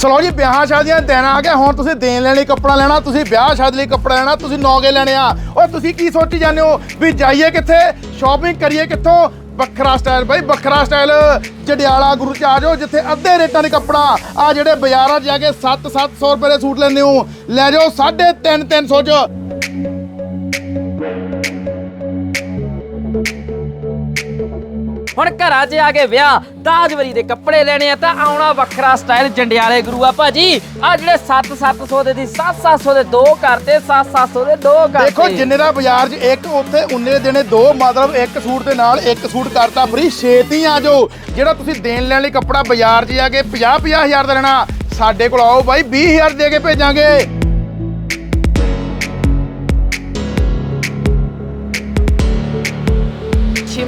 Slow ਜੀ, ਵਿਆਹ ਸ਼ਾਦੀਆਂ ਦੇ ਦਿਨ ਆ ਗਿਆ ਹੁਣ ਤੁਸੀਂ ਦੇਣ ਲੈਣ ਲਈ ਕੱਪੜਾ ਲੈਣਾ, ਤੁਸੀਂ ਵਿਆਹ ਸ਼ਾਦੀ ਲਈ ਕੱਪੜਾ ਲੈਣਾ, ਤੁਸੀਂ ਨੌਗੇ ਲੈਣੇ ਆ। ਓਏ, ਤੁਸੀਂ ਕੀ ਸੋਚੀ ਜਾਂਦੇ ਹੋ ਵੀ ਜਾਈਏ ਕਿੱਥੇ? ਸ਼ਾਪਿੰਗ ਕਰੀਏ ਕਿੱਥੋਂ? ਵੱਖਰਾ ਸਟਾਈਲ ਬਾਈ, ਵੱਖਰਾ ਸਟਾਈਲ ਜੜਿਆਲਾ ਗੁਰੂ ਚ ਆ ਜਾਓ, ਜਿੱਥੇ ਅੱਧੇ ਰੇਟਾਂ ਦੇ ਕੱਪੜਾ। ਆ ਜਿਹੜੇ ਬਾਜ਼ਾਰਾਂ 'ਚ ਜਾ ਕੇ 7-700 ਰੁਪਏ ਦੇ ਸੂਟ ਲੈਂਦੇ ਹੋ। ਲੈ ਜਾਓ 3.5-300 ਚ। ਹੁਣ ਘਰਾਂ 'ਚ ਆ ਕੇ ਵਿਆਹ ਦਾਜਵਰੀ ਦੇ ਕੱਪੜੇ ਲੈਣੇ ਆ ਤਾਂ ਆਉਣਾ ਵੱਖਰਾ ਸਟਾਈਲ ਜੰਡਿਆਲੇ ਗੁਰੂ ਆ ਭਾਜੀ। ਆ ਜਿਹੜੇ 7-700 ਦੇ ਦੀ 7-700 ਦੇ ਦੋ ਕਰਤੇ 7-700 ਦੇ ਦੋ ਕਰਤੇ ਦੇਖੋ ਜਿੰਨੇ ਦਾ ਬਾਜ਼ਾਰ 'ਚ ਇੱਕ ਉੱਥੇ ਉਨੇ ਦੇਣੇ ਦੋ ਮਤਲਬ ਇੱਕ ਸੂਟ ਦੇ ਨਾਲ ਇੱਕ ਸੂਟ ਕਰਤਾ ਫ੍ਰੀ ਛੇਤੀ ਆ ਜਾਓ। ਜਿਹੜਾ ਤੁਸੀਂ ਦੇਣ ਲੈਣ ਲਈ ਕੱਪੜਾ ਬਾਜ਼ਾਰ 'ਚ ਜਾ ਕੇ 50 ਹਜ਼ਾਰ ਦਾ ਲੈਣਾ ਸਾਡੇ ਕੋਲ ਆਓ ਬਾਈ 20000 ਦੇ ਕੇ ਭੇਜਾਂਗੇ।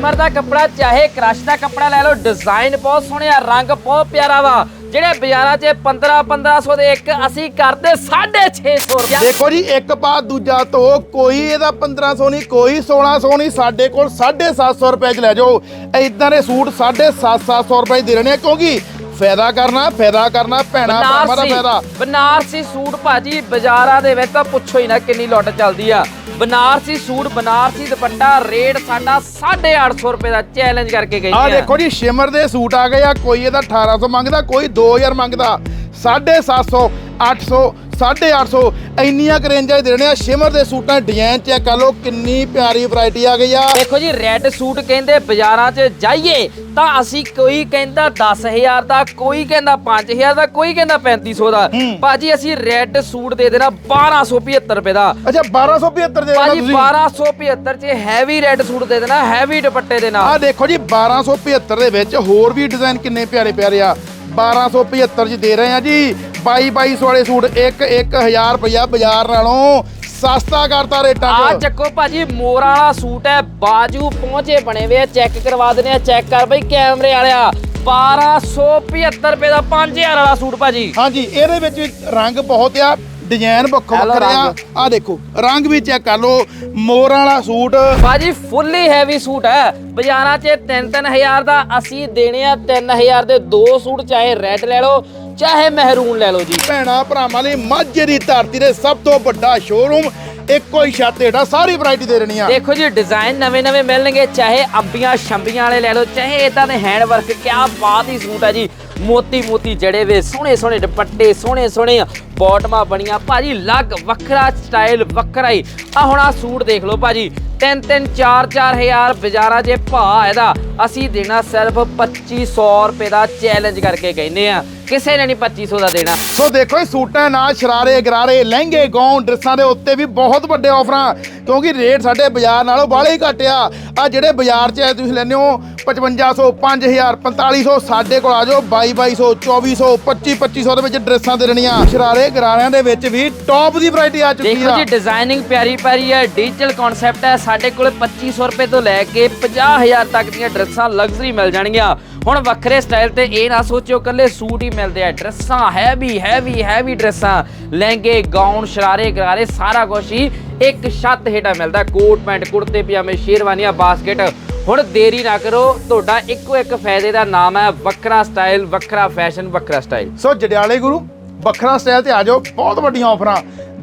ਸ਼ਿਮਰ ਦਾ ਕੱਪੜਾ, ਚਾਹੇ ਕ੍ਰਸ਼ ਦਾ ਕੱਪੜਾ ਲੈ ਲਓ ਡਿਜ਼ਾਈਨ ਬਹੁਤ ਸੋਹਣੇ ਰੰਗ ਬਹੁਤ ਪਿਆਰਾ ਵਾ। ਜਿਹੜੇ ਬਾਜ਼ਾਰਾਂ 'ਚ 15 1500 ਦੇ ਇੱਕ, ਅਸੀਂ ਕਰਦੇ 650 ਰੁਪਏ ਦੇਖੋ ਜੀ, ਇੱਕ ਪਾ ਦੂਜਾ ਧੋ, ਕੋਈ ਇਹਦਾ 1500 ਨਹੀਂ, ਕੋਈ 1600 ਨਹੀਂ, ਸਾਡੇ ਕੋਲ 750 ਰੁਪਏ 'ਚ ਲੈ ਜਾਓ। ਇਦਾਂ ਦੇ ਸੂਟ 750 ਰੁਪਏ 'ਚ ਦੇ ਰਹੇ ਨੇ, ਕਿਉਂਕਿ ਫਾਇਦਾ ਕਰਨਾ ਫਾਇਦਾ ਕਰਨਾ ਭੈਣਾ ਭਰਾਵਾਂ ਦਾ ਫਾਇਦਾ। ਬਨਾਰਸੀ ਬਨਾਰਸੀ ਸੂਟ ਭਾਜੀ ਬਾਜ਼ਾਰਾਂ ਦੇ ਵਿੱਚ ਤਾਂ ਪੁੱਛੋ ਹੀ ਨਾ ਕਿੰਨੀ ਲੁੱਟ ਚੱਲਦੀ ਆ। ਬਨਾਰਸੀ ਸੂਟ ਬਨਾਰਸੀ ਦੁਪੱਟਾ ਰੇਟ ਸਾਡਾ 850 ਰੁਪਏ ਦਾ ਚੈਲੰਜ ਕਰਕੇ ਗਈ ਆ। ਦੇਖੋ ਜੀ ਸ਼ਿਮਰ ਦੇ ਸੂਟ ਆ ਗਏ ਆ ਕੋਈ ਇਹਦਾ 1800 ਮੰਗਦਾ ਕੋਈ 2000 ਮੰਗਦਾ। 750 800 850 ਇੰਨੀਆਂ ਕੁ ਰੇਂਜਾਂ 'ਚ ਦੇਣੇ ਆ ਸ਼ਿਮਰ ਦੇ ਸੂਟਾਂ ਡਿਜ਼ਾਈਨ ਚੈੱਕ ਕਰ ਲਓ ਕਿੰਨੀ ਪਿਆਰੀ ਵੈਰਾਈਟੀ ਆ ਗਈ ਆ। ਦੇਖੋ ਜੀ ਰੈੱਡ ਸੂਟ ਕਹਿੰਦੇ ਬਾਜ਼ਾਰਾਂ 'ਚ ਜਾਈਏ ਤਾਂ ਅਸੀਂ ਕੋਈ ਕਹਿੰਦਾ 10000 ਦਾ ਕੋਈ ਕਹਿੰਦਾ 5000 ਦਾ ਕੋਈ ਕਹਿੰਦਾ 3500 ਦਾ। ਭਾਜੀ ਅਸੀਂ ਰੈੱਡ ਸੂਟ ਦੇ ਦੇਣਾ 1275 ਰੁਪਏ ਦਾ। ਅੱਛਾ 1275 ਦੇ ਦੇਣਾ ਭਾਜੀ ਤੁਸੀਂ? 1275 'ਚ ਹੈਵੀ ਰੈੱਡ ਸੂਟ ਦੇ ਦੇਣਾ ਹੈਵੀ ਦੁਪੱਟੇ ਦੇ ਆ ਨਾਲ ਦੇਖੋ ਜੀ 1275 ਦੇ ਵਿੱਚ ਹੋਰ ਵੀ ਡਿਜ਼ਾਈਨ ਕਿੰਨੇ ਪਿਆਰੇ ਪਿਆਰੇ ਆ 1275 ਚ ਦੇ ਰਹੇ ਆ ਜੀ। 22 2200 ਵਾਲੇ ਸੂਟ 1 1000 ਰੁਪਇਆ ਬਾਜ਼ਾਰ ਨਾਲੋਂ ਸਸਤਾ ਕਰਤਾ ਰੇਟਾਂ ਆ ਚੱਕੋ ਭਾਜੀ ਮੋਰਾਂ ਵਾਲਾ ਸੂਟ ਹੈ ਬਾਜੂ ਪਹੁੰਚੇ ਬਣੇ ਵੇ ਚੈੱਕ ਕਰਵਾ ਦਿੰਦੇ ਆ ਚੈੱਕ ਕਰ ਬਈ ਕੈਮਰੇ ਵਾਲਿਆ। 1275 ਰੁਪਏ ਦਾ 5000 ਵਾਲਾ ਸੂਟ ਭਾਜੀ। ਹਾਂਜੀ ਇਹਦੇ ਵਿੱਚ ਰੰਗ ਬਹੁਤ ਆ ਡਿਜ਼ਾਈਨ ਵੱਖੋ ਵੱਖਰੇ ਆ। ਆ ਦੇਖੋ ਰੰਗ ਵੀ ਚੈੱਕ ਕਰ ਲਓ ਮੋਰਾਂ ਵਾਲਾ ਸੂਟ। ਭਾਜੀ ਫੁੱਲੀ ਹੈਵੀ ਸੂਟ ਹੈ। ਬਾਜ਼ਾਰਾਂ 'ਚ 3-3000 ਦਾ ਅਸੀਂ ਦੇਣੇ ਆ 3000 ਦੇ ਦੋ ਸੂਟ ਚਾਹੇ ਰੈੱਡ ਲੈ ਲਓ ਚਾਹੇ ਮਹਿਰੂਨ ਲੈ ਲਓ ਜੀ। ਭੈਣਾ ਭਰਾਵਾਂ ਲਈ ਮਾਝੇ ਦੀ ਧਰਤੀ ਦੇ ਸਭ ਤੋਂ ਵੱਡਾ ਸ਼ੋਰੂਮ ਇੱਕੋ ਹੀ ਛੱਤ ਹੇਠਾਂ ਸਾਰੀ ਵੈਰਾਈਟੀ ਦੇ ਆ ਦੇਖੋ ਜੀ ਡਿਜ਼ਾਈਨ ਨਵੇਂ-ਨਵੇਂ ਮਿਲਣਗੇ ਚਾਹੇ ਅੰਬੀਆਂ ਸ਼ੰਬੀਆਂ ਵਾਲੇ ਲੈ ਲਓ ਚਾਹੇ ਇਦਾਂ ਦੇ ਹੈਂਡ ਵਰਕ ਕਿਆ ਬਾਤ ਹੀ ਸੂਟ ਹੈ ਜੀ। ਮੋਤੀ ਮੋਤੀ ਜੜੇ ਵੇ, ਸੋਹਣੇ ਸੋਹਣੇ ਦੁਪੱਟੇ, ਸੋਹਣੇ ਸੋਹਣੇ ਬਾਟਮਾਂ ਬਣੀਆਂ। ਭਾਜੀ ਲੱਗ ਵੱਖਰਾ ਸਟਾਈਲ, ਵੱਖਰਾ ਹੀ। ਆ ਹੁਣ ਆ ਸੂਟ ਦੇਖ ਲਓ ਭਾਜੀ। 3-3 4-4 ਹਜ਼ਾਰ ਜੇ 'ਚ ਭਾ ਇਹਦਾ। ਅਸੀਂ ਦੇਣਾ ਸਿਰਫ 2500 ਰੁਪਏ ਦਾ ਚੈਲੰਜ ਕਰਕੇ ਕਹਿੰਦੇ ਆ। ਕਿਸੇ ਨੇ ਨਹੀਂ 2500 ਦਾ ਦੇਣਾ। ਸੋ ਦੇਖੋ ਇਹ ਸੂਟਾਂ ਨਾਲ ਸ਼ਰਾਰੇ, ਗਰਾਰੇ, ਲਹਿੰਗੇ, ਗਾਊਨ, ਡਰੈਸਾਂ ਦੇ ਉੱਤੇ ਵੀ ਬਹੁਤ ਵੱਡੇ ਆਫਰਾਂ ਕਿਉਂਕਿ ਰੇਟ ਸਾਡੇ ਬਾਜ਼ਾਰ ਨਾਲੋਂ ਬਾਹਲੇ ਹੀ ਘੱਟ ਆ। ਜਿਹੜੇ ਬਾਜ਼ਾਰ 'ਚ ਆ ਤੁਸੀਂ ਲੈਂਦੇ ਹੋ 5500 5000 4500 ਸਾਡੇ ਕੋਲ ਆ ਜਾਓ 2200 2400 2500 ਦੇ ਵਿੱਚ ਡਰੈਸਾਂ ਦੇ ਦੇਣੀਆਂ। ਸ਼ਰਾਰੇ ਗਰਾਰਿਆਂ ਦੇ ਵਿੱਚ ਵੀ ਟੌਪ ਦੀ ਵੈਰਾਈਟੀ ਆ ਚੁੱਕੀ ਦੇਖੋ ਆ। ਜੀ ਡਿਜ਼ਾਈਨਿੰਗ ਪਿਆਰੀ ਪਿਆਰੀ ਹੈ ਡਿਜੀਟਲ ਕਨਸੈਪਟ ਹੈ ਸਾਡੇ ਕੋਲ 2500 ਰੁਪਏ ਤੋਂ ਲੈ ਕੇ 50000 ਤੱਕ ਦੀਆਂ ਡਰੈਸਾਂ ਲਗਜ਼ਰੀ ਮਿਲ ਜਾਣਗੀਆਂ। ਹੁਣ ਵੱਖਰੇ ਸਟਾਈਲ ਤੇ ਇਹ ਨਾ ਸੋਚਿਓ ਕੱਲੇ ਸੂਟ ਹੀ ਮਿਲਦੇ ਆ। ਡਰੈਸਾਂ ਹੈਵੀ ਹੈਵੀ ਹੈਵੀ ਡਰੈਸਾਂ ਲਹਿੰਗੇ ਗਾਊਨ ਸ਼ਰਾਰੇ ਗਰਾਰੇ ਸਾਰਾ ਕੁਝ ਹੀ ਇੱਕ ਛੱਤ ਹੇਠਾਂ ਮਿਲਦਾ। ਕੋਟ ਪੈਂਟ ਕੁੜਤੇ ਪਜਾਮੇ ਸ਼ੇਰਵਾਨੀਆਂ ਬਾਸਕਟ ਹੁਣ ਦੇਰੀ ਨਾ ਕਰੋ, ਤੁਹਾਡਾ ਇੱਕੋ ਇੱਕ ਫਾਇਦੇ ਦਾ ਨਾਮ ਹੈ ਵੱਖਰਾ ਸਟਾਈਲ, ਵੱਖਰਾ ਫੈਸ਼ਨ, ਵੱਖਰਾ ਸਟਾਈਲ। ਸੋ ਜੜਿਆਲੇ ਗੁਰੂ, ਵੱਖਰਾ ਸਟਾਈਲ ਤੇ ਆ ਜਾਓ, ਬਹੁਤ ਵੱਡੀਆਂ ਆਫਰਾਂ।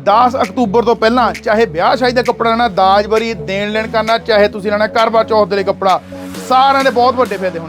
10 ਅਕਤੂਬਰ ਤੋਂ ਪਹਿਲਾਂ ਚਾਹੇ ਵਿਆਹ ਸ਼ਾਦੀ ਦਾ ਕੱਪੜਾ ਲੈਣਾ, ਦਾਜ ਬਰੀ ਦੇਣ ਲੈਣ ਕਰਨਾ, ਚਾਹੇ ਤੁਸੀਂ ਲੈਣਾ ਕਰਵਾ ਚੌਥ ਦੇ ਲਈ ਕੱਪੜਾ, ਸਾਰਿਆਂ ਦੇ ਬਹੁਤ ਵੱਡੇ ਫਾਇਦੇ ਹੋਣ।